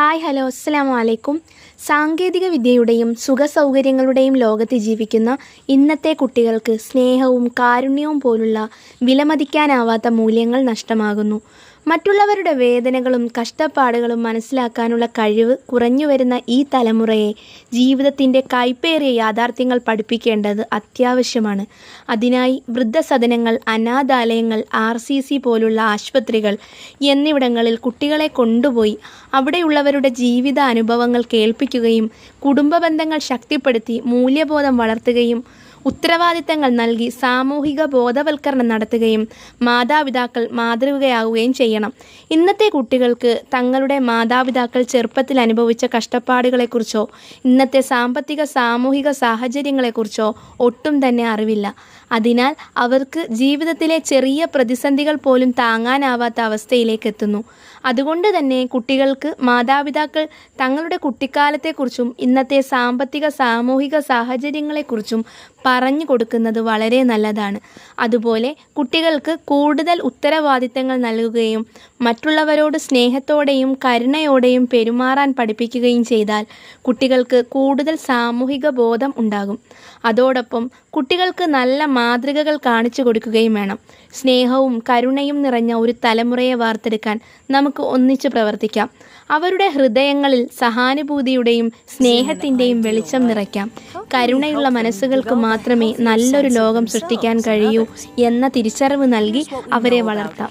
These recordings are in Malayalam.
ഹായ് ഹലോ അസ്സലാമു അലൈക്കും സാങ്കേതിക വിദ്യയുടെയും സുഖസൗകര്യങ്ങളുടെയും ലോകത്ത് ജീവിക്കുന്ന ഇന്നത്തെ കുട്ടികൾക്ക് സ്നേഹവും കാരുണ്യവും പോലുള്ള വിലമതിക്കാനാവാത്ത മൂല്യങ്ങൾ നഷ്ടമാകുന്നു. മറ്റുള്ളവരുടെ വേദനകളും കഷ്ടപ്പാടുകളും മനസ്സിലാക്കാനുള്ള കഴിവ് കുറഞ്ഞു വരുന്ന ഈ തലമുറയെ ജീവിതത്തിന്റെ കൈപ്പേറിയ യാഥാർത്ഥ്യങ്ങൾ പഠിപ്പിക്കേണ്ടത് അത്യാവശ്യമാണ്. അതിനായി വൃദ്ധസദനങ്ങൾ അനാഥാലയങ്ങൾ ആർ സി സി പോലുള്ള ആശുപത്രികൾ എന്നിവിടങ്ങളിൽ കുട്ടികളെ കൊണ്ടുപോയി അവിടെയുള്ളവരുടെ ജീവിത അനുഭവങ്ങൾ കേൾപ്പിക്കുകയും കുടുംബ ബന്ധങ്ങൾ ശക്തിപ്പെടുത്തി മൂല്യബോധം വളർത്തുകയും ഉത്തരവാദിത്തങ്ങൾ നൽകി സാമൂഹിക ബോധവൽക്കരണം നടത്തുകയും മാതാപിതാക്കൾ മാതൃകയാവുകയും ചെയ്യണം. ഇന്നത്തെ കുട്ടികൾക്ക് തങ്ങളുടെ മാതാപിതാക്കൾ ചെറുപ്പത്തിൽ അനുഭവിച്ച കഷ്ടപ്പാടുകളെക്കുറിച്ചോ ഇന്നത്തെ സാമ്പത്തിക സാമൂഹിക സാഹചര്യങ്ങളെക്കുറിച്ചോ ഒട്ടും തന്നെ അറിവില്ല. അതിനാൽ അവർക്ക് ജീവിതത്തിലെ ചെറിയ പ്രതിസന്ധികൾ പോലും താങ്ങാനാവാത്ത അവസ്ഥയിലേക്ക് എത്തുന്നു. അതുകൊണ്ട് തന്നെ കുട്ടികൾക്ക് മാതാപിതാക്കൾ തങ്ങളുടെ കുട്ടിക്കാലത്തെക്കുറിച്ചും ഇന്നത്തെ സാമ്പത്തിക സാമൂഹിക സാഹചര്യങ്ങളെക്കുറിച്ചും പറഞ്ഞു കൊടുക്കുന്നത് വളരെ നല്ലതാണ്. അതുപോലെ കുട്ടികൾക്ക് കൂടുതൽ ഉത്തരവാദിത്തങ്ങൾ നൽകുകയും മറ്റുള്ളവരോട് സ്നേഹത്തോടെയും കരുണയോടെയും പെരുമാറാൻ പഠിപ്പിക്കുകയും ചെയ്താൽ കുട്ടികൾക്ക് കൂടുതൽ സാമൂഹിക ബോധം ഉണ്ടാകും. അതോടൊപ്പം കുട്ടികൾക്ക് നല്ല മാതൃകകൾ കാണിച്ചു കൊടുക്കുകയും വേണം. സ്നേഹവും കരുണയും നിറഞ്ഞ ഒരു തലമുറയെ വാർത്തെടുക്കാൻ നമുക്ക് ഒന്നിച്ചു പ്രവർത്തിക്കാം. അവരുടെ ഹൃദയങ്ങളിൽ സഹാനുഭൂതിയുടെയും സ്നേഹത്തിന്റെയും വെളിച്ചം നിറയ്ക്കാം. കരുണയുള്ള മനസ്സുകൾക്ക് മാത്രമേ നല്ലൊരു ലോകം സൃഷ്ടിക്കാൻ കഴിയൂ എന്ന തിരിച്ചറിവ് നൽകി അവരെ വളർത്താം.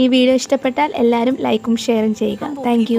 ഈ വീഡിയോ ഇഷ്ടപ്പെട്ടാൽ എല്ലാവരും ലൈക്കും ഷെയറും ചെയ്യുക. താങ്ക്